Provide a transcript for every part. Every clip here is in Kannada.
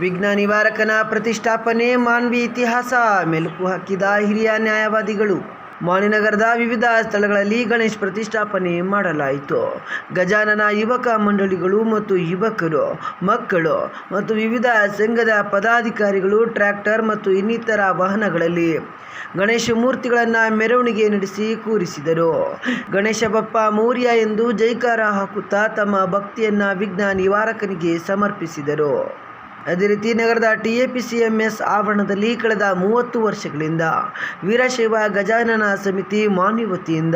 ವಿಘ್ನ ನಿವಾರಕನ ಪ್ರತಿಷ್ಠಾಪನೆ ಮಾನ್ವಿ ಇತಿಹಾಸ, ಮೆಲುಕು ಹಾಕಿದ ಹಿರಿಯ ನ್ಯಾಯವಾದಿಗಳು. ಮಾಣಿನಗರದ ವಿವಿಧ ಸ್ಥಳಗಳಲ್ಲಿ ಗಣೇಶ್ ಪ್ರತಿಷ್ಠಾಪನೆ ಮಾಡಲಾಯಿತು. ಗಜಾನನ ಯುವಕ ಮಂಡಳಿಗಳು ಮತ್ತು ಯುವಕರು, ಮಕ್ಕಳು ಮತ್ತು ವಿವಿಧ ಸಂಘದ ಪದಾಧಿಕಾರಿಗಳು, ಟ್ರ್ಯಾಕ್ಟರ್ ಮತ್ತು ಇನ್ನಿತರ ವಾಹನಗಳಲ್ಲಿ ಗಣೇಶ ಮೂರ್ತಿಗಳನ್ನು ಮೆರವಣಿಗೆ ನಡೆಸಿ ಕೂರಿಸಿದರು. ಗಣೇಶ ಬಪ್ಪ ಮೌರ್ಯ ಎಂದು ಜೈಕಾರ ಹಾಕುತ್ತಾ ತಮ್ಮ ಭಕ್ತಿಯನ್ನು ವಿಘ್ನ ನಿವಾರಕನಿಗೆ ಸಮರ್ಪಿಸಿದರು. ಅದೇ ರೀತಿ ನಗರದ ಟಿಎಪಿಸಿಎಂಎಸ್ ಆವರಣದಲ್ಲಿ ಕಳೆದ ಮೂವತ್ತು ವರ್ಷಗಳಿಂದ ವೀರಶೈವ ಗಜಾನನ ಸಮಿತಿ ಮಾನ್ಯ ವತಿಯಿಂದ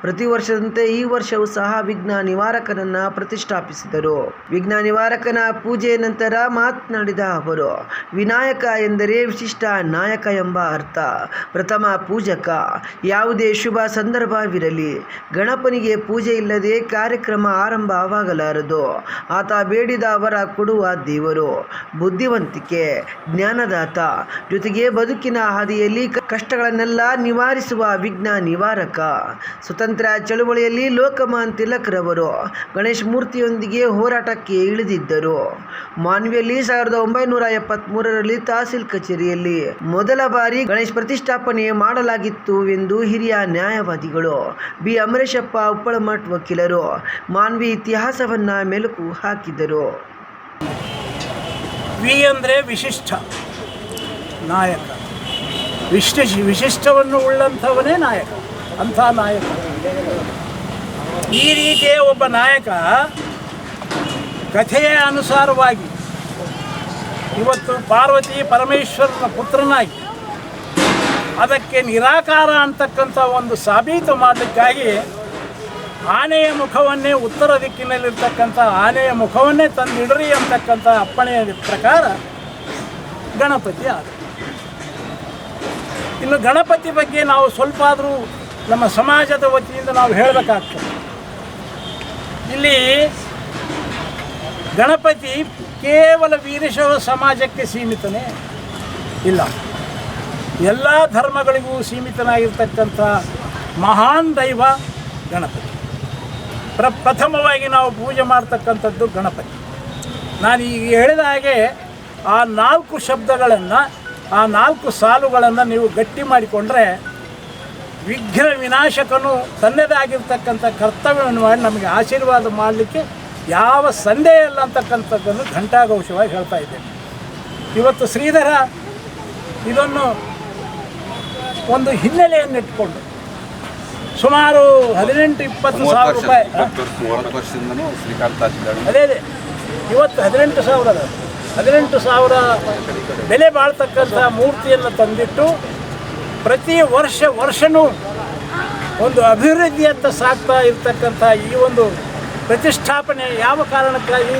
ಪ್ರತಿ ವರ್ಷದಂತೆ ಈ ವರ್ಷವೂ ಸಹ ವಿಘ್ನ ನಿವಾರಕನನ್ನ ಪ್ರತಿಷ್ಠಾಪಿಸಿದರು. ವಿಘ್ನ ನಿವಾರಕನ ಪೂಜೆ ನಂತರ ಮಾತನಾಡಿದ ಅವರು, ವಿನಾಯಕ ಎಂದರೆ ವಿಶಿಷ್ಟ ನಾಯಕ ಎಂಬ ಅರ್ಥ. ಪ್ರಥಮ ಪೂಜಕ, ಯಾವುದೇ ಶುಭ ಸಂದರ್ಭವಿರಲಿ, ಗಣಪನಿಗೆ ಪೂಜೆ ಇಲ್ಲದೆ ಕಾರ್ಯಕ್ರಮ ಆರಂಭವಾಗಲಾರದು. ಆತ ಬೇಡಿದ ಅವರ ಕೊಡುವ ದೇವರು. ಬುದ್ಧಿವಂತಿಕೆ, ಜ್ಞಾನದಾತ ಜೊತೆಗೆ ಬದುಕಿನ ಹಾದಿಯಲ್ಲಿ ಕಷ್ಟಗಳನ್ನೆಲ್ಲ ನಿವಾರಿಸುವ ವಿಘ್ನ ನಿವಾರಕ. ಸ್ವತಂತ್ರ ಚಳುವಳಿಯಲ್ಲಿ ಲೋಕಮಾನ್ ತಿಲಕ್ರವರು ಗಣೇಶ್ ಮೂರ್ತಿಯೊಂದಿಗೆ ಹೋರಾಟಕ್ಕೆ ಇಳಿದಿದ್ದರು. ಮಾನ್ವಿಯಲ್ಲಿ ಸಾವಿರದ ಒಂಬೈನೂರ ಎಪ್ಪತ್ತ್ಮೂರರಲ್ಲಿ ತಹಸೀಲ್ ಕಚೇರಿಯಲ್ಲಿ ಮೊದಲ ಬಾರಿ ಗಣೇಶ್ ಪ್ರತಿಷ್ಠಾಪನೆ ಮಾಡಲಾಗಿತ್ತು ಎಂದು ಹಿರಿಯ ನ್ಯಾಯವಾದಿಗಳು ಬಿ. ಅಮರೇಶಪ್ಪ ಉಪ್ಪಳಮಠ್ ವಕೀಲರು ಮಾನ್ವಿ ಇತಿಹಾಸವನ್ನ ಮೆಲುಕು ಹಾಕಿದರು. ವಿ ಅಂದರೆ ವಿಶಿಷ್ಟ. ನಾಯಕ. ವಿಶಿಷ್ಟ ವಿಶಿಷ್ಟವನ್ನು ಉಳ್ಳಂಥವನೇ ನಾಯಕ. ಅಂಥ ನಾಯಕ. ಈ ರೀತಿಯ ಒಬ್ಬ ನಾಯಕ ಕಥೆಯ ಅನುಸಾರವಾಗಿ ಇವತ್ತು ಪಾರ್ವತಿ ಪರಮೇಶ್ವರನ ಪುತ್ರನಾಗಿ ಅದಕ್ಕೆ ನಿರಾಕಾರ ಅಂತಕ್ಕಂಥ ಒಂದು ಸಾಬೀತು ಮಾಡಲಿಕ್ಕಾಗಿ ಆನೆಯ ಮುಖವನ್ನೇ ಉತ್ತರ ದಿಕ್ಕಿನಲ್ಲಿರ್ತಕ್ಕಂಥ ಆನೆಯ ಮುಖವನ್ನೇ ತಂದಿಡ್ರಿ ಅಂತಕ್ಕಂಥ ಅಪ್ಪಣೆಯ ಪ್ರಕಾರ ಗಣಪತಿ ಆದ. ಇನ್ನು ಗಣಪತಿ ಬಗ್ಗೆ ನಾವು ಸ್ವಲ್ಪ ಆದರೂ ನಮ್ಮ ಸಮಾಜದ ವತಿಯಿಂದ ನಾವು ಹೇಳಬೇಕಾಗ್ತದೆ. ಇಲ್ಲಿ ಗಣಪತಿ ಕೇವಲ ವೀರಶವ ಸಮಾಜಕ್ಕೆ ಸೀಮಿತನೇ ಇಲ್ಲ. ಎಲ್ಲ ಧರ್ಮಗಳಿಗೂ ಸೀಮಿತನಾಗಿರ್ತಕ್ಕಂಥ ಮಹಾನ್ ದೈವ ಗಣಪತಿ. ಪ್ರ, ಪ್ರಥಮವಾಗಿ ನಾವು ಪೂಜೆ ಮಾಡ್ತಕ್ಕಂಥದ್ದು ಗಣಪತಿ. ನಾನು ಈಗ ಹೇಳಿದ ಹಾಗೆ ಆ ನಾಲ್ಕು ಶಬ್ದಗಳನ್ನು, ಆ ನಾಲ್ಕು ಸಾಲುಗಳನ್ನು ನೀವು ಗಟ್ಟಿ ಮಾಡಿಕೊಂಡ್ರೆ ವಿಘ್ನ ವಿನಾಶಕನು ತನ್ನದೇ ಆಗಿರ್ತಕ್ಕಂಥ ಕರ್ತವ್ಯವನ್ನು ಮಾಡಿ ನಮಗೆ ಆಶೀರ್ವಾದ ಮಾಡಲಿಕ್ಕೆ ಯಾವ ಸಂದೇಹ ಇಲ್ಲ ಅಂತಕ್ಕಂಥದ್ದನ್ನು ಘಂಟಾಘೋಷವಾಗಿ ಹೇಳ್ತಾ ಇದ್ದೇನೆ. ಇವತ್ತು ಶ್ರೀಧರ ಇದನ್ನು ಒಂದು ಹಿನ್ನೆಲೆಯನ್ನಿಟ್ಕೊಂಡು ಸುಮಾರು ಹದಿನೆಂಟು ಇಪ್ಪತ್ತು ಸಾವಿರ ರೂಪಾಯಿ. ಅದೇ ಅದೇ. ಇವತ್ತು ಹದಿನೆಂಟು ಸಾವಿರ ಅದ. ಹದಿನೆಂಟು ಸಾವಿರ ಬೆಲೆ ಬಾಳ್ತಕ್ಕಂಥ ಮೂರ್ತಿಯನ್ನು ತಂದಿಟ್ಟು ಪ್ರತಿ ವರ್ಷ ವರ್ಷನೂ ಒಂದು ಅಭಿವೃದ್ಧಿಯತ್ತ ಸಾಗ್ತಾ ಇರ್ತಕ್ಕಂಥ ಈ ಒಂದು ಪ್ರತಿಷ್ಠಾಪನೆ ಯಾವ ಕಾರಣಕ್ಕಾಗಿ?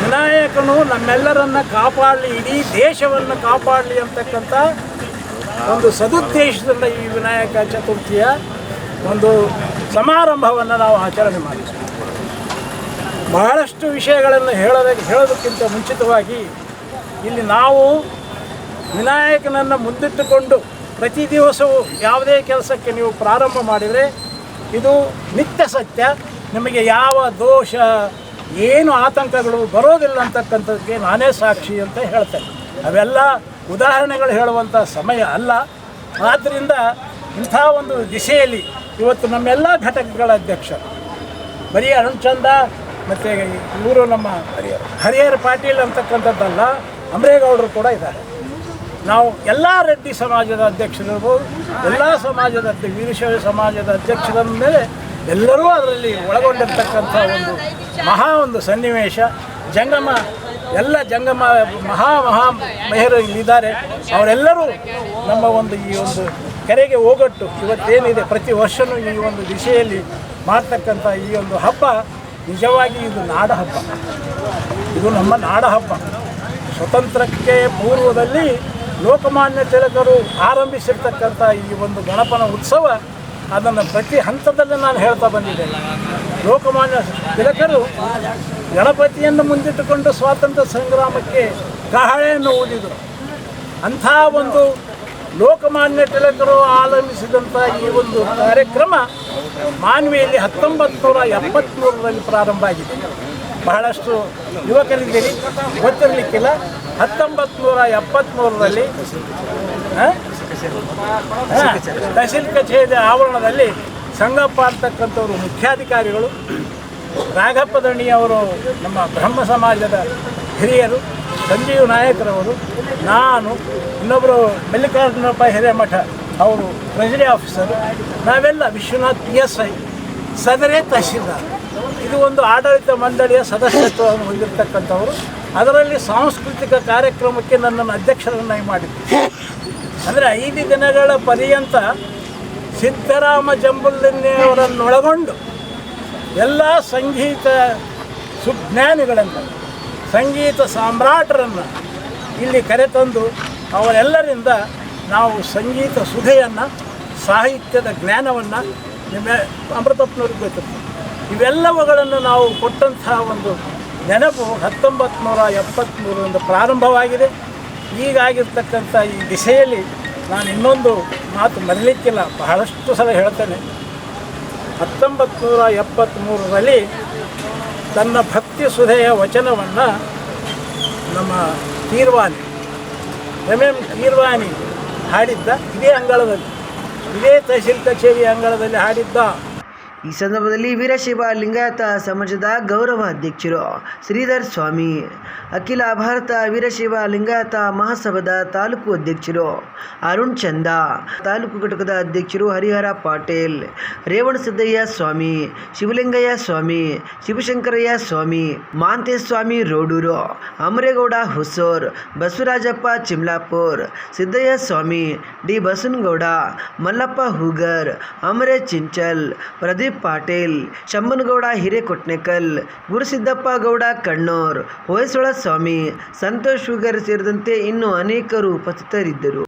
ವಿನಾಯಕನು ನಮ್ಮೆಲ್ಲರನ್ನ ಕಾಪಾಡಲಿ ಇಡೀ ದೇಶವನ್ನು ಕಾಪಾಡಲಿ ಅಂತಕ್ಕಂಥ ಒಂದು ಸದುದ್ದೇಶದಿಂದ ಈ ವಿನಾಯಕ ಚತುರ್ಥಿಯ ಒಂದು ಸಮಾರಂಭವನ್ನು ನಾವು ಆಚರಣೆ ಮಾಡಿದ್ದೇವೆ ಬಹಳಷ್ಟು ವಿಷಯಗಳನ್ನು ಹೇಳೋದಕ್ಕೆ ಹೇಳೋದಕ್ಕಿಂತ ಮುಂಚಿತವಾಗಿ ಇಲ್ಲಿ ನಾವು ವಿನಾಯಕನನ್ನು ಮುಂದಿಟ್ಟುಕೊಂಡು ಪ್ರತಿ ದಿವಸವೂ ಯಾವುದೇ ಕೆಲಸಕ್ಕೆ ನೀವು ಪ್ರಾರಂಭ ಮಾಡಿದರೆ ಇದು ನಿತ್ಯ ಸತ್ಯ. ನಿಮಗೆ ಯಾವ ದೋಷ, ಏನು ಆತಂಕಗಳು ಬರೋದಿಲ್ಲ ಅಂತಕ್ಕಂಥದ್ದಕ್ಕೆ ನಾನೇ ಸಾಕ್ಷಿ ಅಂತ ಹೇಳ್ತೇನೆ. ಅವೆಲ್ಲ ಉದಾಹರಣೆಗಳು ಹೇಳುವಂಥ ಸಮಯ ಅಲ್ಲ. ಆದ್ದರಿಂದ ಇಂಥ ಒಂದು ದಿಶೆಯಲ್ಲಿ ಇವತ್ತು ನಮ್ಮೆಲ್ಲ ಘಟಕಗಳ ಅಧ್ಯಕ್ಷ ಬರೀ ಅರುಣ್ ಚಂದ ಮತ್ತು ಇವರು ನಮ್ಮ ಹರಿಹರ. ಪಾಟೀಲ್ ಅಂತಕ್ಕಂಥದ್ದಲ್ಲ ಅಮರೇಗೌಡರು ಕೂಡ ಇದ್ದಾರೆ. ನಾವು ಎಲ್ಲ ರೆಡ್ಡಿ ಸಮಾಜದ ಅಧ್ಯಕ್ಷರು ಎಲ್ಲ ಸಮಾಜದ ವೀರಶೈವ ಸಮಾಜದ ಅಧ್ಯಕ್ಷರ ಮೇಲೆ ಎಲ್ಲರೂ ಅದರಲ್ಲಿ ಒಳಗೊಂಡಿರ್ತಕ್ಕಂಥ ಒಂದು ಮಹಾ ಒಂದು ಸನ್ನಿವೇಶ. ಜಂಗಮ ಎಲ್ಲ ಜಂಗಮ ಮಹಾ ಮಹಾ ಮಹಿಳೆಯರು ಇಲ್ಲಿದ್ದಾರೆ. ಅವರೆಲ್ಲರೂ ನಮ್ಮ ಒಂದು ಈ ಒಂದು ಕೆರೆಗೆ ಹೋಗಟ್ಟು. ಇವತ್ತೇನಿದೆ, ಪ್ರತಿ ವರ್ಷವೂ ಈ ಒಂದು ದಿಶೆಯಲ್ಲಿ ಮಾಡ್ತಕ್ಕಂಥ ಈ ಒಂದು ಹಬ್ಬ ನಿಜವಾಗಿ ಇದು ನಾಡ ಹಬ್ಬ. ಇದು ನಮ್ಮ ನಾಡ ಹಬ್ಬ. ಸ್ವತಂತ್ರಕ್ಕೆ ಪೂರ್ವದಲ್ಲಿ ಲೋಕಮಾನ್ಯ ತಿಲಕರು ಆರಂಭಿಸಿರ್ತಕ್ಕಂಥ ಈ ಒಂದು ಗಣಪನ ಉತ್ಸವ ಅದನ್ನು ಪ್ರತಿ ಹಂತದಲ್ಲಿ ನಾನು ಹೇಳ್ತಾ ಬಂದಿದ್ದೇನೆ. ಲೋಕಮಾನ್ಯ ತಿಲಕರು ಗಣಪತಿಯನ್ನು ಮುಂದಿಟ್ಟುಕೊಂಡು ಸ್ವಾತಂತ್ರ್ಯ ಸಂಗ್ರಾಮಕ್ಕೆ ಕಹಳೆಯನ್ನು ಊದಿದರು. ಅಂಥ ಒಂದು ಲೋಕಮಾನ್ಯ ತಿಲಕರು ಆಲಂಬಿಸಿದಂಥ ಈ ಒಂದು ಕಾರ್ಯಕ್ರಮ ಮಾನ್ವಿಯಲ್ಲಿ ಹತ್ತೊಂಬತ್ತು ನೂರ ಎಪ್ಪತ್ತ್ಮೂರರಲ್ಲಿ ಪ್ರಾರಂಭ ಆಗಿದೆ. ಬಹಳಷ್ಟು ಯುವಕರಿದ್ದೀರಿ, ಗೊತ್ತಿರಲಿಕ್ಕಿಲ್ಲ. ಹತ್ತೊಂಬತ್ತು ನೂರ ಎಪ್ಪತ್ತ್ಮೂರರಲ್ಲಿ ತಹಸೀಲ್ ಕಚೇರಿಯ ಆವರಣದಲ್ಲಿ ಸಂಗಪ್ಪ ಅಂತಕ್ಕಂಥವ್ರು ಮುಖ್ಯಾಧಿಕಾರಿಗಳು, ರಾಘಪ್ಪ ದಣಿಯವರು ನಮ್ಮ ಬ್ರಹ್ಮ ಸಮಾಜದ ಹಿರಿಯರು, ಸಂಜೀವ್ ನಾಯಕರವರು ನಾನು ಇನ್ನೊಬ್ಬರು ಮಲ್ಲಿಕಾರ್ಜುನಪ್ಪ ಹಿರೇಮಠ ಅವರು ಟ್ರೆಜರಿ ಆಫೀಸರು ನಾವೆಲ್ಲ ವಿಶ್ವನಾಥ್ ಪಿ ಎಸ್ ಐ ಸದರೇ ತಹಸೀಲ್ದಾರ್ ಇದು ಒಂದು ಆಡಳಿತ ಮಂಡಳಿಯ ಸದಸ್ಯತ್ವವನ್ನು ಹೊಂದಿರತಕ್ಕಂಥವರು. ಅದರಲ್ಲಿ ಸಾಂಸ್ಕೃತಿಕ ಕಾರ್ಯಕ್ರಮಕ್ಕೆ ನನ್ನನ್ನು ಅಧ್ಯಕ್ಷರನ್ನಾಗಿ ಮಾಡಿದ್ದೆ ಅಂದರೆ ಐದು ದಿನಗಳ ಪರ್ಯಂತ ಸಿದ್ದರಾಮ ಜಂಬುಲಿನಿಯವರನ್ನೊಳಗೊಂಡು ಎಲ್ಲ ಸಂಗೀತ ಸುಜ್ಞಾನಿಗಳನ್ನು, ಸಂಗೀತ ಸಾಮ್ರಾಟರನ್ನು ಇಲ್ಲಿ ಕರೆತಂದು ಅವರೆಲ್ಲರಿಂದ ನಾವು ಸಂಗೀತ ಸುಧೆಯನ್ನು, ಸಾಹಿತ್ಯದ ಜ್ಞಾನವನ್ನು ನಿಮ್ಮ ಅಮೃತಪ್ಪನವ್ರಿಗೆ ಗೊತ್ತಿರ್ತದೆ. ಇವೆಲ್ಲವುಗಳನ್ನು ನಾವು ಕೊಟ್ಟಂತಹ ಒಂದು ನೆನಪು ಹತ್ತೊಂಬತ್ತು ನೂರ ಎಪ್ಪತ್ತ್ಮೂರರಿಂದ ಪ್ರಾರಂಭವಾಗಿದೆ. ಈಗಾಗಿರ್ತಕ್ಕಂಥ ಈ ದಿಸೆಯಲ್ಲಿ ನಾನು ಇನ್ನೊಂದು ಮಾತು ಮರಲಿಕ್ಕಿಲ್ಲ. ಬಹಳಷ್ಟು ಸಲ ಹೇಳ್ತೇನೆ. ಹತ್ತೊಂಬತ್ತು ನೂರ ಎಪ್ಪತ್ತ್ಮೂರರಲ್ಲಿ ತನ್ನ ಭಕ್ತಿ ಸುಧೆಯ ವಚನವನ್ನು ನಮ್ಮ ಕೀರ್ವಾನಿ ಎಂ ಎಂ ಕೀರ್ವಾನಿ ಹಾಡಿದ್ದ. ಇದೇ ಅಂಗಳದಲ್ಲಿ, ಇದೇ ತಹಶೀಲ್ ಕಚೇರಿ ಅಂಗಳದಲ್ಲಿ ಹಾಡಿದ್ದ ಈ ಸಂದರ್ಭದಲ್ಲಿ ವೀರಶೈವ ಲಿಂಗಾಯತ ಸಮಾಜದ ಗೌರವ ಅಧ್ಯಕ್ಷರು ಶ್ರೀಧರ್ ಸ್ವಾಮಿ. ಅಖಿಲ ಭಾರತ ವೀರಶೈವ ಲಿಂಗಾಯತ ಮಹಾಸಭಾದ ತಾಲೂಕು ಅಧ್ಯಕ್ಷರು ಅರುಣ್ ಚಂದ, ತಾಲೂಕು ಘಟಕದ ಅಧ್ಯಕ್ಷರು ಹರಿಹರ ಪಾಟೀಲ್ ರೇವಣಸಿದ್ದಯ್ಯ ಸ್ವಾಮಿ, ಶಿವಲಿಂಗಯ್ಯ ಸ್ವಾಮಿ, ಶಿವಶಂಕರಯ್ಯ ಸ್ವಾಮಿ ಮಾಂತೇಸ್ವಾಮಿ ರೋಡೂರು, ಅಮರೇಗೌಡ ಹುಸೂರ್, ಬಸವರಾಜಪ್ಪ ಚಿಮ್ಲಾಪುರ್, ಸಿದ್ದಯ್ಯ ಸ್ವಾಮಿ, ಡಿ ಬಸನಗೌಡ, ಮಲ್ಲಪ್ಪ ಹೂಗರ್, ಅಮರೇ ಚಿಂಚಲ್, ಪ್ರದೀಪ್ ಪಾಟೀಲ್ ಶಂಭನಗೌಡ ಹಿರೇಕೊಟ್ನೇಕಲ್ ಗುರುಸಿದ್ದಪ್ಪ ಗೌಡ ಕಣ್ಣೂರ್ ಹೊಯ್ಸಳ ಸ್ವಾಮಿ ಸಂತೋಷ್ ಶುಗರ್ ಸೇರಿದಂತೆ ಇನ್ನೂ ಅನೇಕರು ಉಪಸ್ಥಿತರಿದ್ದರು.